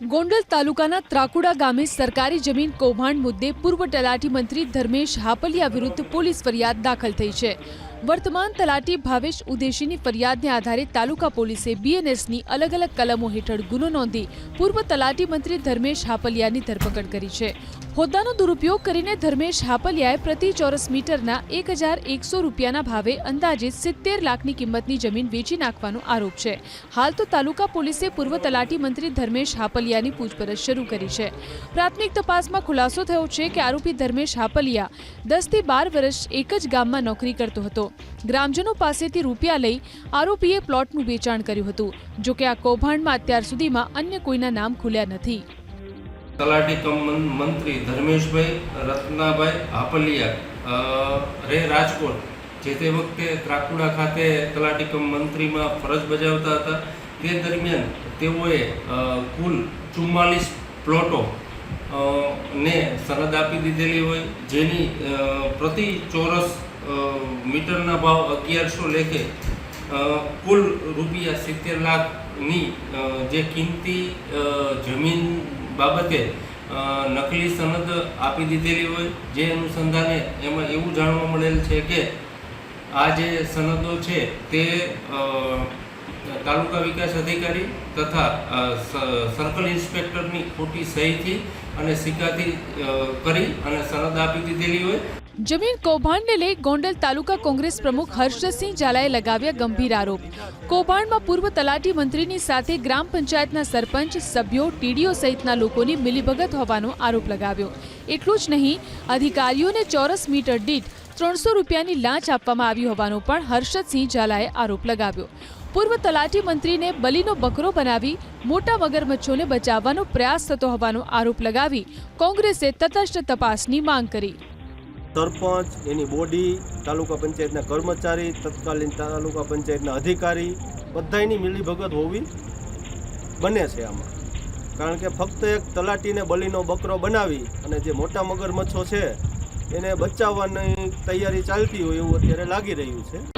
ગોંડલ તાલુકાના ત્રાકુડા ગામે સરકારી જમીન કૌભાંડ મુદ્દે પૂર્વ તલાટી મંત્રી ધર્મેશ હાપલિયા વિરુદ્ધ પોલીસ ફરિયાદ દાખલ થઈ છે. વર્તમાન તલાટી ભાવેશ ઉદેશીની ફરિયાદને આધારે તાલુકા પોલીસે બીએનએસની અલગ અલગ કલમો હેઠળ ગુનો નોંધી પૂર્વ તલાટી મંત્રી ધર્મેશ હાપલિયાની ધરપકડ કરી છે. હોદ્દાનો દુરુપયોગ કરીને ધર્મેશ હાપલિયાએ પ્રતિ ચોરસ મીટરના એક હજાર એકસો રૂપિયાના ભાવે અંદાજે સિત્તેર લાખની કિંમતની જમીન વેચી નાખવાનો આરોપ છે. હાલ તો તાલુકા પોલીસે પૂર્વ તલાટી મંત્રી ધર્મેશ હાપલિયાની પૂછપરછ શરૂ કરી છે. પ્રાથમિક તપાસમાં ખુલાસો થયો છે કે આરોપી ધર્મેશ હાપલિયા દસથી બાર વર્ષ એક જ ગામમાં નોકરી કરતો હતો. ગ્રામજનો પાસેથી રૂપિયા લઈ આરોપીએ પ્લોટનું વેચાણ કર્યું હતું જોકે આ કૌભાંડમાં અત્યાર સુધીમાં અન્ય કોઈના નામ ખુલ્યા નથી. તલાટી કમ મંત્રી ધર્મેશભાઈ, રત્નાભાઈ હાપલિયા રે રાજકોટ, જે તે વખતે ત્રાકુડા ખાતે તલાટી કમ મંત્રીમાં ફરજ બજાવતા હતા. તે દરમિયાન તેઓએ કુલ ચુમ્માલીસ પ્લોટો ને સરહદ આપી દીધેલી હોય, જેની પ્રતિ ચોરસ મીટરના ભાવ અગિયારસો લેખે કુલ રૂપિયા સિત્તેર લાખની જે કિંમતી જમીન બાબતે નકલી સનદ આપી દીધેલી હોય, જે અનુસંધાને એમાં એવું જાણવા મળેલ છે કે, આ જે સનદો છે તે તાલુકા વિકાસ અધિકારી તથા સર્કલ ઇન્સ્પેક્ટરની ખોટી સહીથી અને સિક્કાથી કરી અને સનદ આપી દીધેલી હોય જમીન કૌભાંડને લઈ ગોંડલ તાલુકા કોંગ્રેસ પ્રમુખ હર્ષદસિંહ ઝાલાએ લગાવ્યા ગંભીર આરોપ. કૌભાંડમાં પૂર્વ તલાટી મંત્રીની સાથે ગ્રામ પંચાયતના સરપંચ, સભ્યો, ટીડીઓ સહિતના લોકોની મિલીભગત હોવાનો આરોપ લગાવ્યો. એટલું જ નહીં, અધિકારીઓને ચોરસ મીટર દીઠ ત્રણસો રૂપિયાની લાંચ આપવામાં આવી હોવાનો પણ હર્ષદસિંહ ઝાલાએ આરોપ લગાવ્યો. પૂર્વ તલાટી મંત્રીને બલીનો બકરો બનાવી મોટા મગરમચ્છોને બચાવવાનો પ્રયાસ થતો હોવાનો આરોપ લગાવી કોંગ્રેસે તટસ્થ તપાસની માંગ કરી. સરપંચ, એની બોડી, તાલુકા પંચાયતના કર્મચારી, તત્કાલીન તાલુકા પંચાયતના અધિકારી, બધાયની મિલીભગત હોવી બને છે આમાં. કારણ કે ફક્ત એક તલાટીને બલીનો બકરો બનાવી અને જે મોટા મગરમચ્છો છે, એને બચાવવાની તૈયારી ચાલતી હોય એવું અત્યારે લાગી રહ્યું છે.